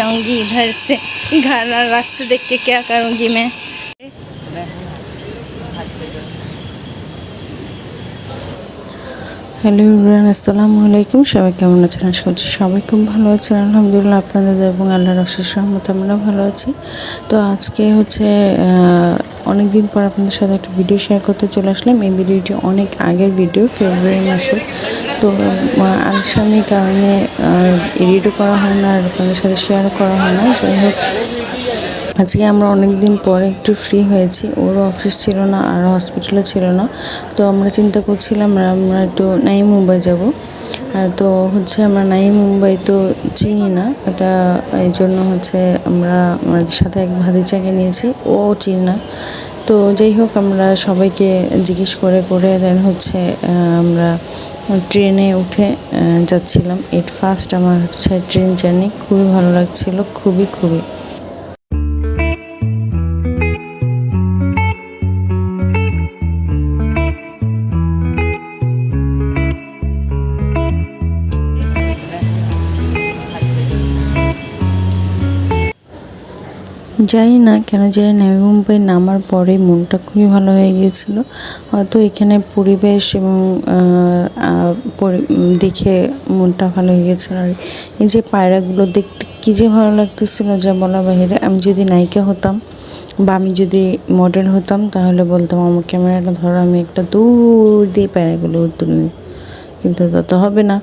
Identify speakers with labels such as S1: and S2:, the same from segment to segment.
S1: जाऊंगी इधर से घर और रास्ते देख के क्या करूंगी मैं
S2: হ্যালো ইমরান আসসালামু আলাইকুম সবাই কেমন আছেন আশা করছি সবাই খুব ভালো আছেন আলহামদুলিল্লাহ আপনাদের দয়া এবং আল্লাহর অশেষ রহমত আমরা ভালো আছি তো আজকে হচ্ছে অনেক দিন পর আপনাদের সাথে একটা ভিডিও শেয়ার করতে চলে আসলাম। এই ভিডিওটি অনেক আগের ভিডিও ফেব্রুয়ারি মাসে। তো আলসামি কারণে এডিটও করা হয় না আর আপনাদের সাথে শেয়ারও করা হয় না। যাই হোক, আজকে আমরা অনেক দিন পরে একটু ফ্রি হয়েছি। ওরও অফিস ছিল না, আর হসপিটালে ছিল না। তো আমরা চিন্তা করছিলাম, আমরা একটু নাই মুম্বাই যাব। তো হচ্ছে আমরা নাই মুম্বাই তো চিনি না। এটা এই জন্য হচ্ছে আমরা আমাদের সাথে এক ভাতিজাকে নিয়েছি। ও চিনি না। তো যাই হোক, আমরা সবাইকে জিজ্ঞেস করে করে দেন হচ্ছে আমরা ট্রেনে উঠে যাচ্ছিলাম। এট ফার্স্ট আমার হচ্ছে ট্রেন জার্নি খুবই ভালো লাগছিল, খুবই খুবই। জানি না, কেন জানি নামি মুম্বাই নামার পরে মনটা খুবই ভালো হয়ে গিয়েছিল। হয়তো এখানে পরিবেশ এবং দেখে মনটা ভালো হয়ে গিয়েছিল। আর এই যে পায়রাগুলো দেখতে কী যে ভালো লাগতেছিল যা বলা বাহিরে আমি যদি নায়িকা হতাম বা আমি যদি মডেল হতাম, তাহলে বলতাম, আমার ক্যামেরাটা ধরো, আমি একটা দূর দিয়ে পায়রাগুলো তুলে কিন্তু তত হবে না।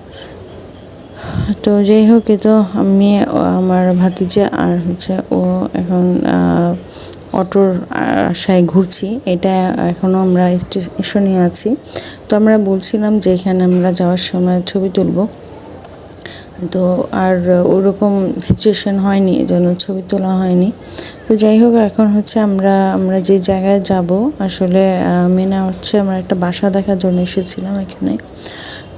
S2: তো যাই হোক তো আমি, আমার ভাতিজা আর হচ্ছে ও এখন অটোর আশায় ঘুরছি। এটা এখনও আমরা স্টেশনে আছি। তো আমরা বলছিলাম যে এখানে আমরা যাওয়ার সময় ছবি তুলব। তো আর ওরকম সিচুয়েশন হয়নি জন্য ছবি তোলা হয়নি। তো যাই হোক, এখন হচ্ছে আমরা আমরা যে জায়গায় যাব, আসলে মেনা হচ্ছে আমরা একটা বাসা দেখার জন্য এসেছিলাম এখানে।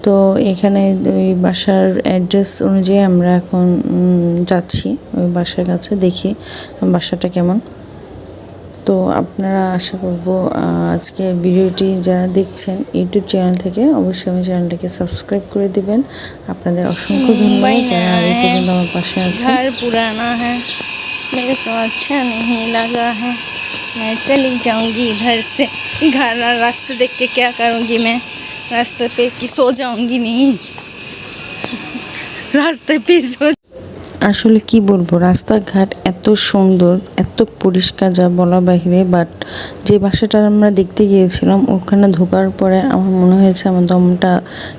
S2: তো এখানে ওই বাসার অ্যাড্রেস অনুযায়ী আমরা এখন যাচ্ছি ওই বাসার কাছে দেখি বাসাটা কেমন তো আপনারা আশা করব আজকে ভিডিওটি যারা দেখছেন ইউটিউব চ্যানেল থেকে অবশ্যই আমার চ্যানেলটাকে সাবস্ক্রাইব করে দিবেন আপনাদের অসংখ্য ধন্যবাদ যারা এই পর্যন্ত আমার পাশে আছে
S1: घर पुराना है मेरे को अच्छा नहीं लगा है मैं चली जाऊंगी इधर से घर और रास्ते देख के क्या करूंगी मैं रास्ते पे कि सो जाऊंगी नहीं रास्ते पे सो
S2: আসলে কি বলবো রাস্তাঘাট এত সুন্দর এত পরিষ্কার যা বলা বাহিরে বাট যে বাসাটা আমরা দেখতে গিয়েছিলাম ওখানে ঢোকার পরে আমার মনে হয়েছে আমার দমটা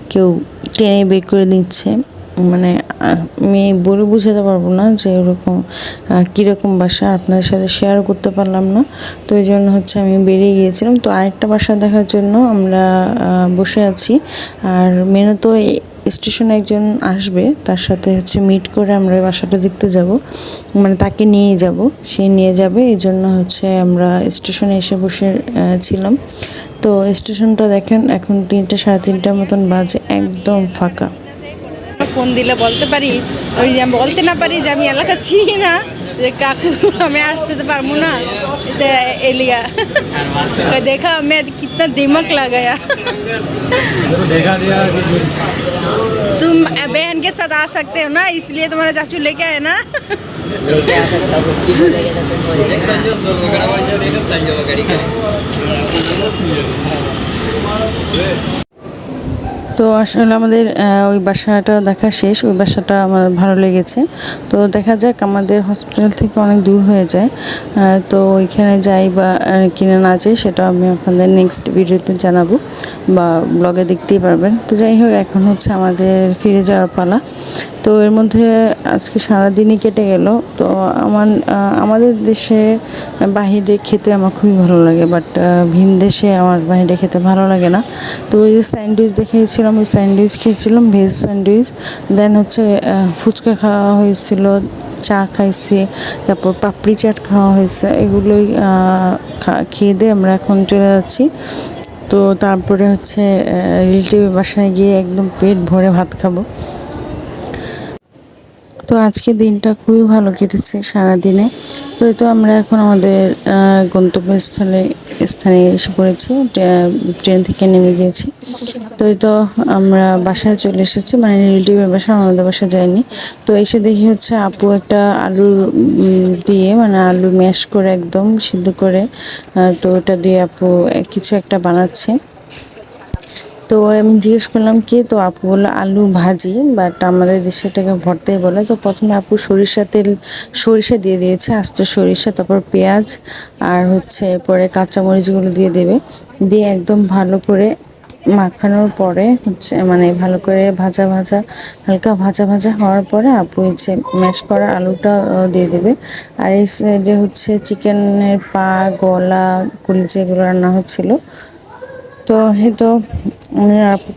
S2: কেউ টেনে বের করে নিচ্ছে মানে আমি বলে বুঝাতে পারব না যে ওরকম কীরকম বাসা আপনাদের সাথে শেয়ার করতে পারলাম না। তো এই জন্য হচ্ছে আমি বেরিয়ে গিয়েছিলাম। তো আরেকটা বাসা দেখার জন্য আমরা বসে আছি। আর মেনু তো স্টেশনে একজন আসবে, তার সাথে হচ্ছে মিট করে আমরা বাসাটা দেখতে যাব। মানে তাকে নিয়ে যাব। সে নিয়ে যাবে, এই জন্য হচ্ছে আমরা স্টেশনে এসে বসে ছিলাম। তো স্টেশনটা দেখেন, এখন তিনটে, সাড়ে তিনটার মতন বাজে, একদম ফাঁকা।
S1: ফোন দিলে বলতে পারি ওই যে আমি বলতে না পারি যে আমি এলাকা চিনি না যে কাকু আমি আসতে তো পারবো না এটা এলিয়া দেখা मैं कितना दिमाग लगाया
S3: देखा दिया कि
S1: तुम बहन के साथ आ सकते हो ना इसलिए तुम्हारा चाचू लेके आए ना
S2: তো আসলে আমাদের ওই বাসাটা দেখা শেষ, ওই বাসাটা আমার ভালো লেগেছে। তো দেখা যাক, আমাদের হসপিটাল থেকে অনেক দূর হয়ে যায়। তো ওইখানে যাই বা কিনে না যাই সেটা আমি আপনাদের নেক্সট ভিডিওতে জানাব বা ব্লগে দেখতেই পারবেন। তো যাই হোক, এখন হচ্ছে আমাদের ফিরে যাওয়ার পালা। তো এর মধ্যে আজকে সারাদিনই কেটে গেল। তো আমার আমাদের দেশে বাহিরে খেতে আমার খুবই ভালো লাগে বাট ভিন দেশে আমার বাহিরে খেতে ভালো লাগে না। তো ওই যে স্যান্ডউইচ দেখেছিলাম ওই স্যান্ডউইচ খেয়েছিলাম, ভেজ স্যান্ডউইচ। দেন হচ্ছে ফুচকা খাওয়া হয়েছিল, চা খাইছি, তারপর পাপড়ি চাট খাওয়া হয়েছে, এগুলোই খেয়ে দিয়ে আমরা এখন চলে যাচ্ছি। তো তারপরে হচ্ছে রিলেটিভের বাসায় গিয়ে একদম পেট ভরে ভাত খাব। তো আজকে দিনটা খুবই ভালো কেটেছে সারাদিনে। তো তো আমরা এখন আমাদের গন্তব্যস্থলে, স্থানে এসে পড়েছি। ট্রে- ট্রেন থেকে নেমে গিয়েছি। তো এই তো আমরা বাসায় চলে এসেছি। মানে রিলেটিভের বাসা, আমাদের বাসা যায়নি। তো এসে দেখি হচ্ছে আপু একটা আলু দিয়ে মানে আলু ম্যাশ করে একদম সিদ্ধ করে তো ওটা দিয়ে আপু কিছু একটা বানাচ্ছে। তো আমি জিজ্ঞেস করলাম, কি? তো আপু বলল, আলু ভাজি। বাট আমাদের দেশে এটাকে ভর্তাই বলে। তো প্রথমে আপু সরিষা তেল, সরিষা দিয়ে দিয়েছে, আস্ত সরিষা, তারপর পেঁয়াজ আর হচ্ছে পরে কাঁচামরিচগুলো দিয়ে দেবে। দিয়ে একদম ভালো করে মাখানোর পরে হচ্ছে মানে ভালো করে ভাজা ভাজা, হালকা ভাজা ভাজা হওয়ার পরে আপু হচ্ছে ম্যাশ করা আলুটা দিয়ে দেবে। আর এই সাইডে হচ্ছে চিকেনের পা, গলা কলিজা এগুলো রান্না হচ্ছিল। তো এই তো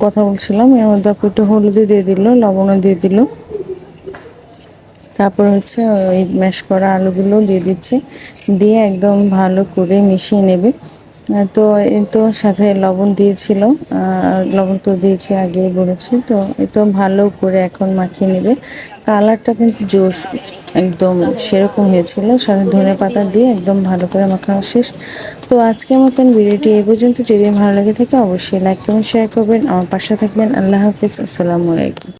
S2: কথা বলছিলাম, এর মধ্যে আপু একটু হলুদও দিয়ে দিল, লবণও দিয়ে দিল। তারপর হচ্ছে ওই ম্যাশ করা আলুগুলো দিয়ে দিচ্ছে, দিয়ে একদম ভালো করে মিশিয়ে নেবে। তো তো সাথে লবণ দিয়েছিল লবণ তো দিয়েছি আগে বলেছি, তো এই তো ভালো করে এখন মাখিয়ে নেবে। কালারটা কিন্তু জোশ, একদম সেরকম হয়েছিল, সাথে ধনে পাতা দিয়ে একদম ভালো করে মাখানো শেষ। তো আজকের মতন ভিডিওটি এই পর্যন্ত, যদি ভালো লাগে থাকে অবশ্যই লাইক কমেন্ট শেয়ার করবেন, আমার পাশে থাকবেন, আল্লাহ হাফিজ, আসসালামু আলাইকুম।